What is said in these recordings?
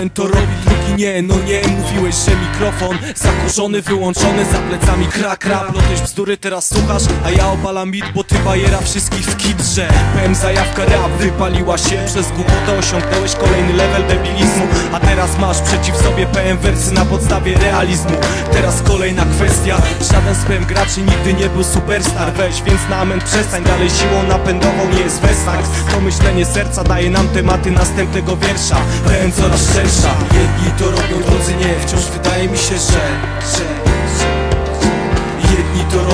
intento revivirlo nie, no nie Mówiłeś, że mikrofon zakurzony, wyłączony Za plecami krak, rap, no też bzdury teraz słuchasz A ja opalam beat, bo ty bajera wszystkich w kitrze PM zajawka rap wypaliła się Przez głupotę osiągnąłeś kolejny level debilizmu. A teraz masz przeciw sobie PM wersy na podstawie realizmu. Teraz kolejna kwestia Żaden z PM graczy nigdy nie był superstar. Weź więc na amen przestań Dalej siłą napędową nie jest Westax To myślenie serca daje nam tematy następnego wiersza. PM coraz szersza to robią, drudzy nie Wciąż wydaje mi się, że, że,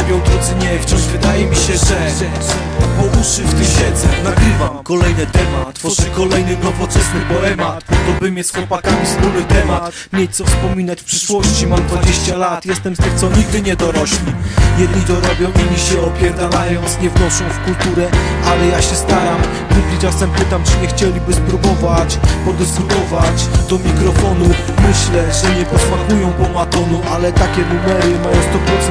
robią, drudzy nie Wciąż wydaje mi się, że Po uszy w tym siedzę Nagrywam kolejny temat Tworzę kolejny nowoczesny poemat. Po to by mieć z chłopakami wspólny temat Mieć co wspominać w przyszłości Mam 20 lat, jestem z tych co nigdy nie dorośli. Jedni to robią, inni się opierdalając Nie wnoszą w kulturę, ale ja się staram. Gdy czasem pytam, czy nie chcieliby spróbować Podyskutować do mikrofonu. Myślę, że nie posmakują pomatonu Ale takie numery mają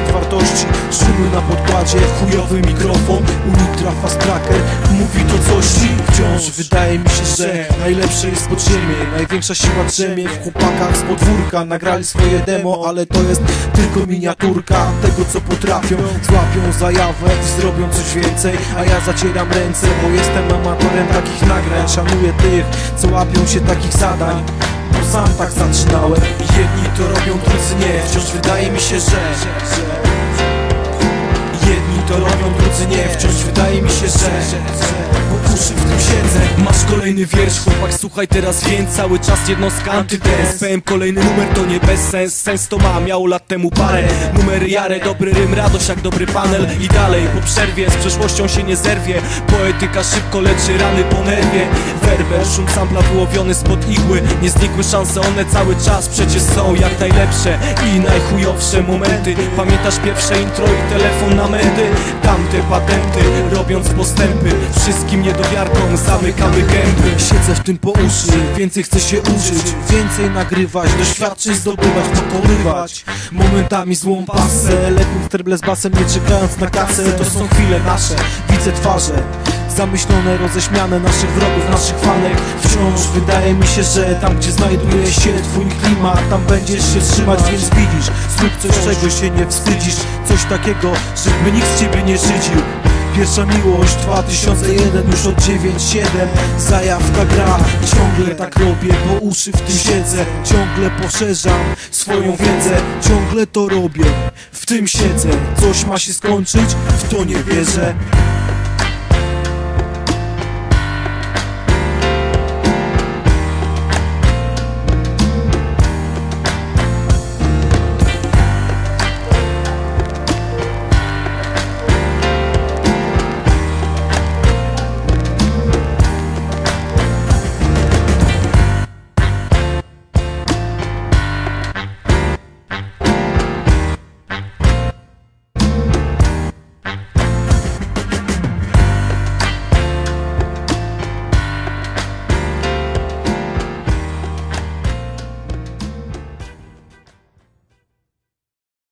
100% wartości Szumy na podkładzie, chujowy mikrofon Unitra Fast Tracker Mówi to coś ci Wciąż. Wydaje mi się, że Najlepsze jest podziemie Największa siła drzemie. W chłopakach z podwórka Nagrali swoje demo, ale to jest tylko miniaturka Tego co potrafią. Złapią zajawę i zrobią coś więcej A ja zacieram ręce, bo jestem amatorem takich nagrań. Szanuję tych, co łapią się takich zadań. Bo sam tak zaczynałem Jedni to robią, drudzy nie. Wciąż wydaje mi się, że, to robią, drudzy nie Wciąż wydaje mi się, że, Po uszy w tym siedzę. Masz kolejny wiersz, chłopak, słuchaj teraz więc. Cały czas jednostka antydens PM kolejny numer to nie bez sens. Sens to ma, miało lat temu parę Numery jare, dobry rym, radość jak dobry panel. I dalej, po przerwie, z przeszłością się nie zerwie. Poetyka szybko leczy rany po nerwie. Werber, szum sampla wyłowiony spod igły. Nie znikły szanse, one cały czas przecież są Jak najlepsze. I najchujowsze momenty. Pamiętasz pierwsze intro i telefon na medy Tamte patenty, robiąc postępy Wszystkim niedowiarkom zamykamy gęby. Siedzę w tym po uszy, więcej chcę się użyć Więcej nagrywać, doświadczyć, zdobywać, pokonywać Momentami złą pasę Letni sterble z basem, nie czekając na kasę. To są chwile nasze, widzę twarze Zamyślone, roześmiane naszych wrogów, naszych fanek. Wciąż wydaje mi się, że tam gdzie znajduje się twój klimat Tam będziesz się trzymać, więc widzisz Zrób coś, czego się nie wstydzisz. Coś takiego, żeby nikt z ciebie nie szydził Pierwsza miłość 2001 już od 9-7 Zajawka gra, ciągle tak robię Po uszy w tym siedzę, ciągle poszerzam swoją wiedzę Ciągle to robię, w tym siedzę. Coś ma się skończyć, w to nie wierzę